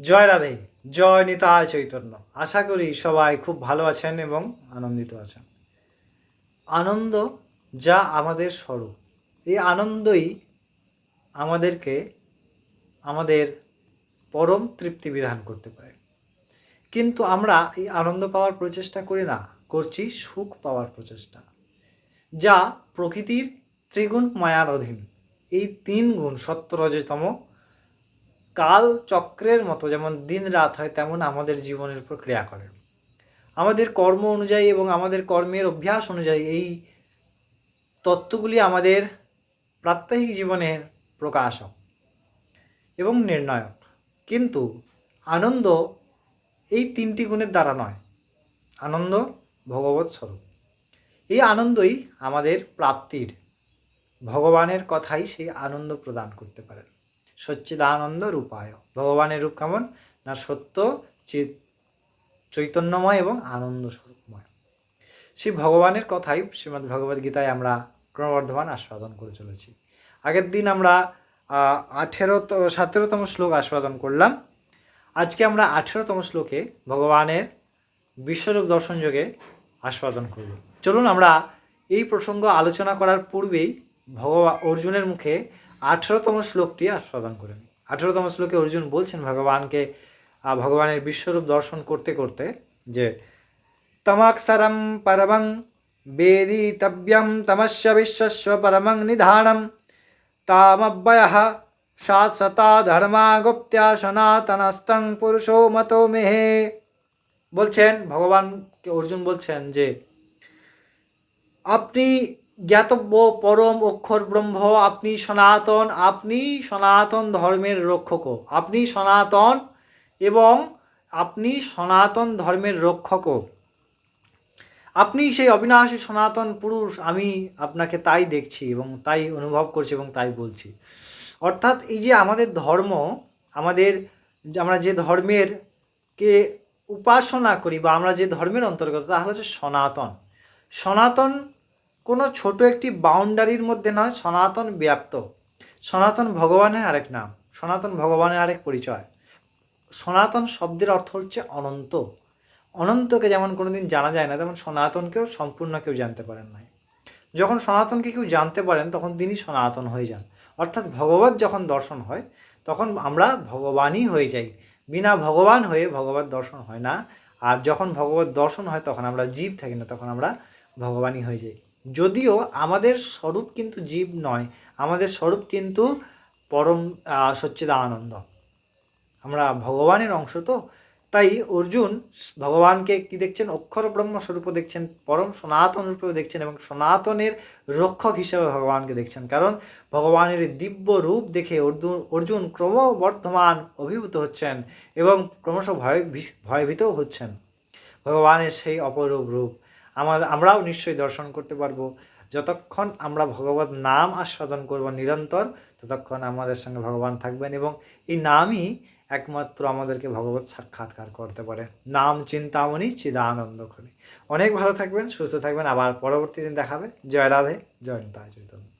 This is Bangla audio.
জয় রাধে, জয় নিতায় চৈতন্য। আশা করি সবাই খুব ভালো আছেন এবং আনন্দিত আছেন। আনন্দ যা আমাদের স্বরূপ। এই আনন্দই আমাদেরকে আমাদের পরম তৃপ্তি বিধান করতে পারে। কিন্তু আমরা এই আনন্দ পাওয়ার প্রচেষ্টা করি না, করছি সুখ পাওয়ার প্রচেষ্টা। যা প্রকৃতির ত্রিগুণ মায়ার অধীন। এই তিন গুণ সত্য রজতম কাল চক্রের মতো যেমন দিন রাত হয়, তেমন আমাদের জীবনের উপর ক্রিয়া করে। আমাদের কর্ম অনুযায়ী এবং আমাদের কর্মের অভ্যাস অনুযায়ী এই তত্ত্বগুলি আমাদের প্রাত্যহিক জীবনের প্রকাশক এবং নির্ণায়ক। কিন্তু আনন্দ এই তিনটি গুণের দ্বারা নয়, আনন্দ ভগবত স্বরূপ। এই আনন্দই আমাদের প্রাপ্তির, ভগবানের কথাই সেই আনন্দ প্রদান করতে পারেন সচ্চিদানন্দ রূপায়। ভগবানের রূপ কেমন? না সত্য চিত চৈতন্যময় এবং আনন্দ স্বরূপময় সেই ভগবানের কথাই শ্রীমদ্ ভগবদ গীতায় আমরা ক্রমবর্ধমান আস্বাদন করে চলেছি। আগের দিন আমরা আঠেরো সতেরোতম শ্লোক আস্বাদন করলাম। আজকে আমরা আঠেরোতম শ্লোকে ভগবানের বিশ্বরূপ দর্শন যোগে আস্বাদন করব। চলুন আমরা এই প্রসঙ্গ আলোচনা করার পূর্বেই ভগবান অর্জুনের মুখে আঠেরোতম শ্লোকটি আস্বাদন করেন। আঠেরোতম শ্লোকে অর্জুন বলছেন, ভগবানকে ভগবানের বিশ্বরূপ দর্শন করতে করতে যে তমাক্ষরম পরমং বেদিতব্যম তমস্য বিশ্বস্ব পরমং নিধানম তামব্যয় সাত শতা ধর্মা গুপ্ত্যা সনাতনস্তং পুরুষো মতো মেহে। বলছেন, ভগবানকে অর্জুন বলছেন যে, আপনি জ্ঞাতব্য পরম অক্ষর ব্রহ্ম, আপনি সনাতন আপনি সনাতন ধর্মের রক্ষক আপনি সনাতন এবং আপনি সনাতন ধর্মের রক্ষক আপনি সেই অবিনাশী সনাতন পুরুষ, আমি আপনাকে তাই দেখছি এবং তাই অনুভব করছি এবং তাই বলছি। অর্থাৎ এই যে আমাদের ধর্ম, আমাদের আমরা যে ধর্মের কে উপাসনা করি বা আমরা যে ধর্মের অন্তর্গত তা হচ্ছে সনাতন। সনাতন কোনো ছোট একটি বাউন্ডারির মধ্যে নয়, সনাতন ব্যাপ্ত। সনাতন ভগবানের আরেক নাম, সনাতন ভগবানের আরেক পরিচয়। সনাতন শব্দের অর্থ হচ্ছে অনন্ত। অনন্তকে যেমন কোনোদিন জানা যায় না, তেমন সনাতনকেও সম্পূর্ণ কেউ জানতে পারেন নাই যখন সনাতনকে কেউ জানতে পারেন, তখন তিনি সনাতন হয়ে যান। অর্থাৎ ভগবত যখন দর্শন হয়, তখন আমরা ভগবানই হয়ে যাই। বিনা ভগবান হয়ে ভগবত দর্শন হয় না। আর যখন ভগবত দর্শন হয়, তখন আমরা জীব থাকি না, তখন আমরা ভগবানই হয়ে যাই। যদিও আমাদের স্বরূপ কিন্তু জীব নয়, আমাদের স্বরূপ কিন্তু পরম সচ্চিদানন্দ। আমরা ভগবানের অংশ তো। তাই অর্জুন ভগবানকে কি দেখছেন? অক্ষর ব্রহ্ম স্বরূপ দেখছেন, পরম সনাতন রূপেও দেখছেন এবং সনাতনের রক্ষক হিসেবে ভগবানকে দেখছেন। কারণ ভগবানের দিব্য রূপ দেখে অর্জুন অর্জুন ক্রমবর্ধমান অভিভূত হচ্ছেন এবং ক্রমশ ভয় ভয়ভীতও হচ্ছেন। ভগবানের সেই অপরূপ রূপ। আমাদের আমরাও নিশ্চয়ই দর্শন করতে পারব। যতক্ষণ আমরা ভগবত নাম আস্বাদন করব নিরন্তর, ততক্ষণ আমাদের সঙ্গে ভগবান থাকবেন এবং এই নামই একমাত্র আমাদেরকে ভগবত সাক্ষাৎকার করতে পারে। নাম চিন্তামণি চিদানন্দ করে অনেক ভালো থাকবেন, সুস্থ থাকবেন। আবার পরবর্তী দিন দেখাবে। জয় রাধে, জয় চৈতন্য।